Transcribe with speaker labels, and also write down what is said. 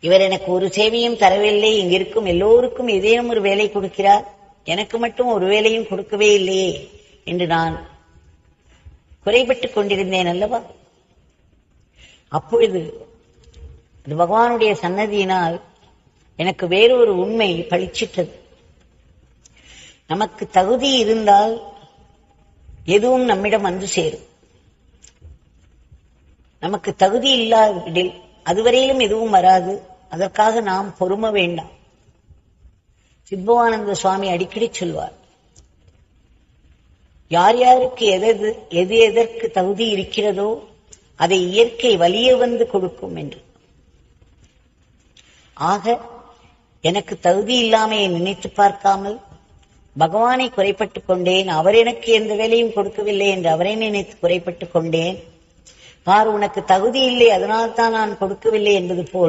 Speaker 1: இவர் எனக்கு ஒரு சேவையும் தரவில்லை. இங்கிருக்கும் எல்லோருக்கும் ஏதேனும் ஒரு வேலை கொடுக்கிறார். எனக்கு மட்டும் ஒரு வேலையும் கொடுக்கவே இல்லையே என்று நான் குறைபட்டுக் கொண்டிருந்தேன் அல்லவா? அப்பொழுது அது பகவானுடைய சன்னதியினால் எனக்கு வேறொரு உண்மை பளிச்சிட்டது. நமக்கு தகுதி இருந்தால் எதுவும் நம்மிடம் வந்து சேரும். நமக்கு தகுதி இல்லாவிடில் அதுவரையிலும் எதுவும் வராது. அதற்காக நாம் பொறும வேண்டாம். சித்பவானந்த சுவாமி அடிக்கடி சொல்வார் யார் யாருக்கு எதது எது எதற்கு தகுதி இருக்கிறதோ அதை இயற்கை வலிய வந்து கொடுக்கும் என்று. ஆக எனக்கு தகுதி இல்லாமையை நினைத்து பார்க்காமல் பகவானை குறைப்பட்டுக் கொண்டேன் அவர் எனக்கு எந்த வேலையும் கொடுக்கவில்லை என்று அவரை நினைத்து குறைப்பட்டுக் கொண்டேன் பார் உனக்கு தகுதி இல்லை அதனால்தான் நான் கொடுக்கவில்லை என்பது போல்.